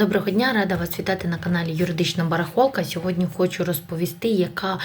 Доброго дня, рада вас вітати на каналі Юридична Барахолка. Сьогодні хочу розповісти, яка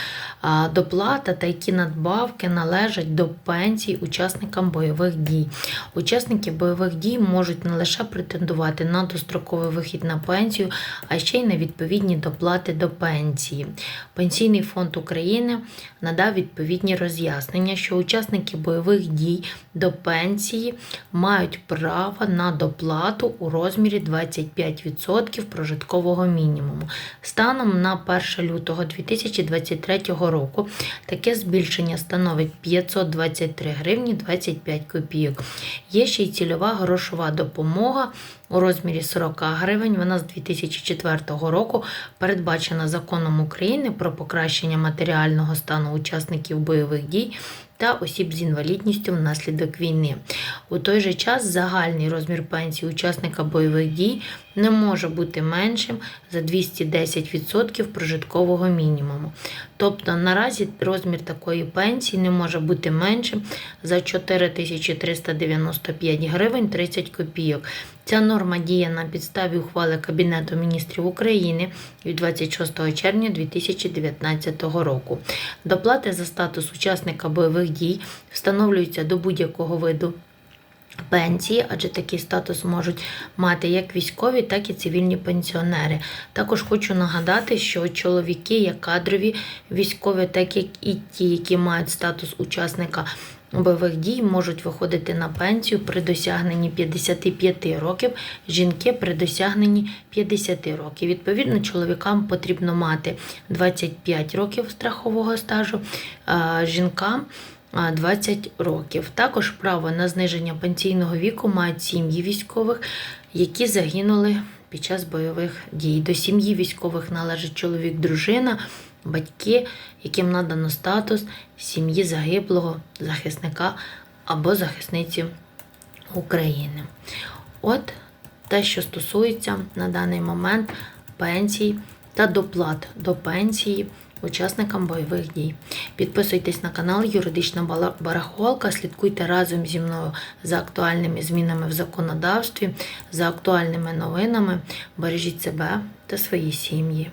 доплата та які надбавки належать до пенсій учасникам бойових дій. Учасники бойових дій можуть не лише претендувати на достроковий вихід на пенсію, а ще й на відповідні доплати до пенсії. Пенсійний фонд України надав відповідні роз'яснення, що учасники бойових дій до пенсії мають право на доплату у розмірі 25% прожиткового мінімуму. Станом на 1 лютого 2023 року таке збільшення становить 523 гривні 25 копійок. Є ще й цільова грошова допомога у розмірі 40 гривень. Вона з 2004 року передбачена законом України про покращення матеріального стану учасників бойових дій та осіб з інвалідністю внаслідок війни. У той же час загальний розмір пенсії учасника бойових дій не може бути меншим за 210% прожиткового мінімуму. Тобто наразі розмір такої пенсії не може бути меншим за 4395 гривень 30 копійок. Ця норма діє на підставі ухвали Кабінету міністрів України від 26 червня 2019 року. Доплати за статус учасника бойових дій встановлюються до будь-якого виду пенсії, адже такий статус можуть мати як військові, так і цивільні пенсіонери. Також хочу нагадати, що чоловіки є кадрові військові, так як і ті, які мають статус учасника бойових дій, можуть виходити на пенсію при досягненні 55 років, жінки при досягненні 50 років. Відповідно, чоловікам потрібно мати 25 років страхового стажу, жінкам 20 років. Також право на зниження пенсійного віку мають сім'ї військових, які загинули під час бойових дій. До сім'ї військових належить чоловік, дружина, батьки, яким надано статус сім'ї загиблого захисника або захисниці України. От те, що стосується на даний момент пенсій та доплат до пенсії учасникам бойових дій. Підписуйтесь на канал Юридична Барахолка, слідкуйте разом зі мною за актуальними змінами в законодавстві, за актуальними новинами. Бережіть себе та свої сім'ї.